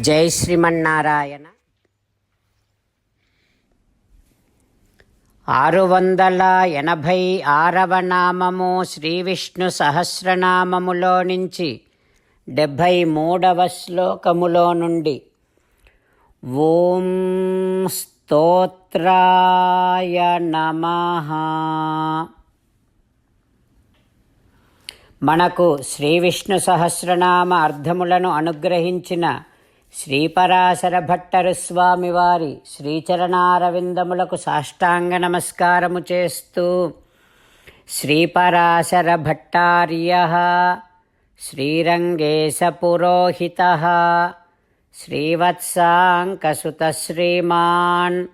జై శ్రీమన్నారాయణ. ఆరు వందల ఎనభై ఆరవ నామము శ్రీ విష్ణు సహస్రనామములో నుంచి డెబ్భై మూడవ శ్లోకములో నుండి ఓం స్తోత్రాయ నమ. మనకు శ్రీ విష్ణు సహస్రనామ అర్థములను అనుగ్రహించిన శ్రీపరాశర భట్టరు స్వామివారి శ్రీచరణారవిందములకు సాష్టాంగ నమస్కారము చేస్తూ శ్రీపరాశర భట్టార్య శ్రీరంగేశ పురోహిత శ్రీవత్సాంకసుత శ్రీమాన్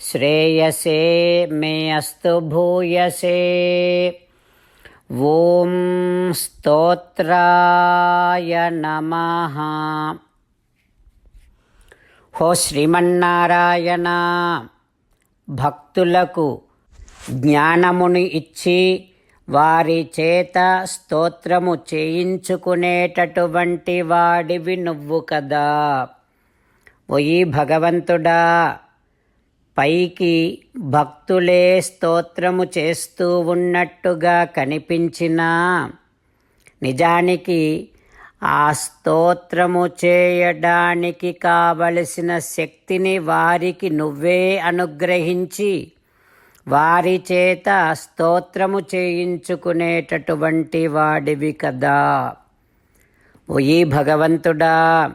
శ్రేయసే మే అస్తు భూయసే. ఓం స్తోత్రాయ నమ. హో శ్రీమన్నారాయణ. భక్తులకు జ్ఞానముని ఇచ్చి వారి చేత స్తోత్రము చేయించుకునేటటువంటి వాడివి నువ్వు కదా. ఒయి భగవంతుడా పైకి భక్తులే స్తోత్రము చేస్తూ ఉన్నట్టుగా కనిపించినా నిజానికి ఆ స్తోత్రము చేయడానికి కావలసిన శక్తిని వారికి నువ్వే అనుగ్రహించి వారి చేత స్తోత్రము చేయించుకునేటటువంటి వాడివి కదా. ఓయి భగవంతుడా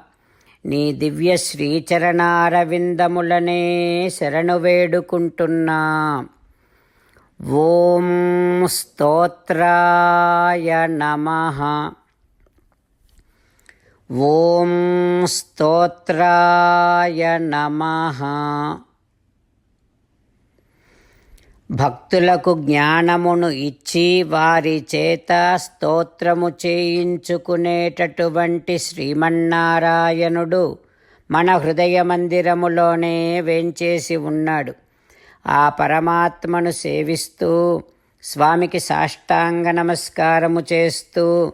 నీ దివ్య శ్రీచరణారవిందములనే శరణు వేడుకుంటున్నా. ఓం స్తోత్రాయ నమః. ఓం స్తోత్రాయ నమః. భక్తులకు జ్ఞానమును ఇచ్చి వారి చేత స్తోత్రము చేయించుకునేటటువంటి శ్రీమన్నారాయణుడు మన హృదయ మందిరములోనే వేంచేసి ఉన్నాడు. ఆ పరమాత్మను సేవిస్తూ స్వామికి సాష్టాంగ నమస్కారము చేస్తూ